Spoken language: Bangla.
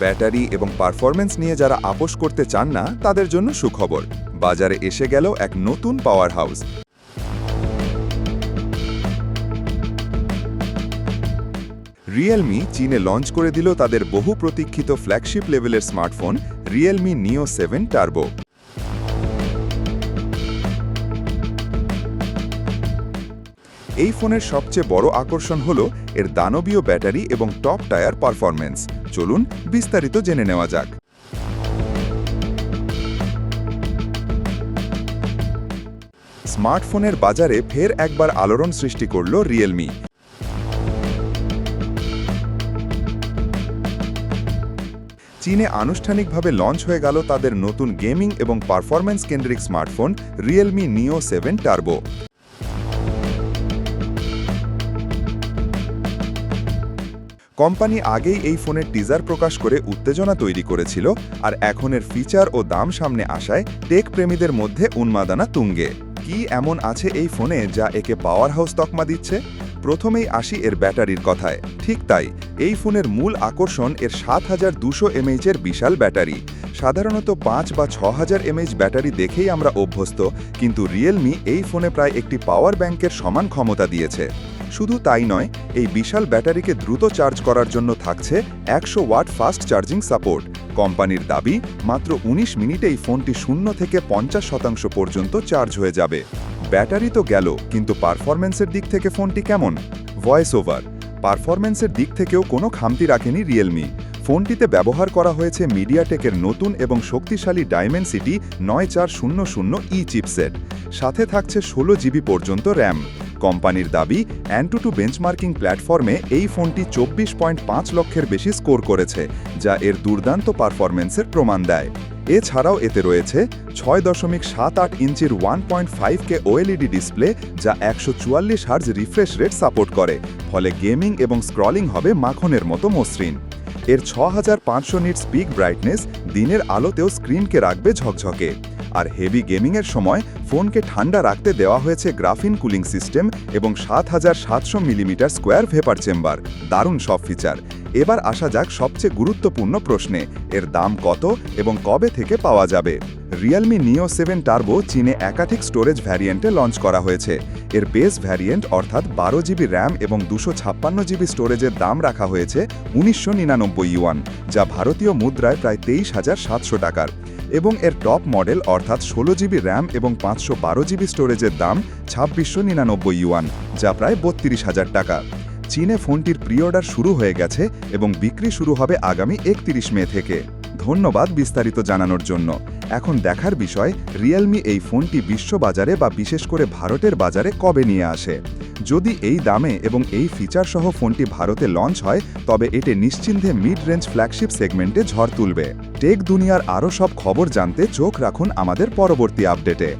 ব্যাটারি এবং পারফরম্যান্স নিয়ে যারা আপোষ করতে চান না, তাদের জন্য সুখবর। বাজারে এসে গেল এক নতুন পাওয়ার হাউস। রিয়েলমি চীনে লঞ্চ করে দিল তাদের বহু প্রতীক্ষিত ফ্ল্যাগশিপ লেভেলের smartphone Realme Neo seven turbo. এই ফোনের সবচেয়ে বড় আকর্ষণ হল এর দানবীয় ব্যাটারি এবং টপ টায়ার পারফরম্যান্স। চলুন বিস্তারিত জেনে নেওয়া যাক। স্মার্টফোনের বাজারে ফের একবার আলোড়ন সৃষ্টি করল রিয়েলমি চীনে আনুষ্ঠানিকভাবে লঞ্চ হয়ে গেল তাদের নতুন গেমিং এবং পারফরম্যান্স কেন্দ্রিক smartphone Realme Neo seven turbo company আগেই এই ফোনের টিজার প্রকাশ করে উত্তেজনা তৈরি করেছিল আর এখন এর ফিচার ও দাম সামনে আসায় টেক প্রেমীদের মধ্যে উন্মাদনা তুঙ্গে। কি এমন আছে এই ফোনে যা একে পাওয়ার হাউস তকমা দিচ্ছে? প্রথমেই আসি এর ব্যাটারির কথায়। ঠিক তাই, এই ফোনের মূল আকর্ষণ এর সাত হাজার দুশো এমএইচের বিশাল ব্যাটারি। সাধারণত পাঁচ বা ছ হাজার এমএইচ ব্যাটারি দেখেই আমরা অভ্যস্ত, কিন্তু রিয়েলমি এই ফোনে প্রায় একটি পাওয়ার ব্যাংকের সমান ক্ষমতা দিয়েছে। শুধু তাই নয়, এই বিশাল ব্যাটারিকে দ্রুত চার্জ করার জন্য থাকছে একশো ওয়াট ফাস্ট চার্জিং সাপোর্ট। কোম্পানির দাবি, মাত্র ১৯ মিনিটেই ফোনটি শূন্য থেকে পঞ্চাশ শতাংশ পর্যন্ত চার্জ হয়ে যাবে। ব্যাটারি তো গেল, কিন্তু পারফরম্যান্সের দিক থেকে ফোনটি কেমন? Voice over. পারফরম্যান্সের দিক থেকেও কোনো খামতি রাখেনি রিয়েলমি ফোনটিতে ব্যবহার করা হয়েছে মিডিয়াটেকের নতুন এবং শক্তিশালী ডায়মেনসিটি নয় চার শূন্য শূন্য ই চিপসেট সাথে থাকছে ষোলো জিবি পর্যন্ত র্যাম। কোম্পানির দাবি অ্যান্টুটু বেঞ্চমার্কিং প্ল্যাটফর্মে এই ফোনটি চব্বিশ পয়েন্ট পাঁচ লক্ষের বেশি স্কোর করেছে, যা এর দুর্দান্ত পারফরমেন্সের প্রমাণ দেয়। এছাড়াও এতে রয়েছে ছয় দশমিক সাত আট ইঞ্চির one point five K OLED display, যা একশো চুয়াল্লিশ হার্জ রিফ্রেশ রেট সাপোর্ট করে, ফলে গেমিং এবং স্ক্রলিং হবে মাখনের মতো মসৃণ। এর ছ হাজার পাঁচশো নিট স্পিক ব্রাইটনেস দিনের আলোতেও স্ক্রিনকে রাখবে ঝকঝকে। আর হেভি গেমিংয়ের সময় ফোনকে ঠান্ডা রাখতে দেওয়া হয়েছে গ্রাফিন কুলিং সিস্টেম এবং সাত হাজার সাতশো মিলিমিটার স্কোয়ার ভেপার চেম্বার। দারুণ সব ফিচার। এবার আসা যাক সবচেয়ে গুরুত্বপূর্ণ প্রশ্নে, এর দাম কত এবং কবে থেকে পাওয়া যাবে? রিয়েলমি নিও সেভেন টার্বো চীনে একাধিক স্টোরেজ ভ্যারিয়েন্টে লঞ্চ করা হয়েছে। এর বেস ভ্যারিয়েন্ট অর্থাৎ বারো জিবি র্যাম এবং দুশো ছাপ্পান্ন জিবি স্টোরেজের দাম রাখা হয়েছে উনিশশো নিরানব্বই ইউয়ান, যা ভারতীয় মুদ্রায় প্রায় তেইশ হাজার সাতশো টাকার। এবং এর টপ মডেল অর্থাৎ ষোলো জিবি র্যাম এবং পাঁচশো বারো জিবি স্টোরেজের দাম ছাব্বিশশো নিরানব্বই ইউয়ান, যা প্রায় বত্রিশ হাজার টাকা। চীনে ফোনটির প্রি অর্ডার শুরু হয়ে গেছে এবং বিক্রি শুরু হবে আগামী একত্রিশ মে থেকে। ধন্যবাদ বিস্তারিত জানানোর জন্য। এখন দেখার বিষয় রিয়েলমি এই ফোনটি বিশ্ববাজারে বা বিশেষ করে ভারতের বাজারে কবে নিয়ে আসে? যদি এই দামে এবং এই ফিচার সহ ফোনটি ভারতে লঞ্চ হয়, তবে এটি নিশ্চিন্তে মিড রেঞ্জ ফ্ল্যাগশিপ সেগমেন্টে ঝড় তুলবে। টেক দুনিয়ার আরও সব খবর জানতে চোখ রাখুন আমাদের পরবর্তী আপডেটে।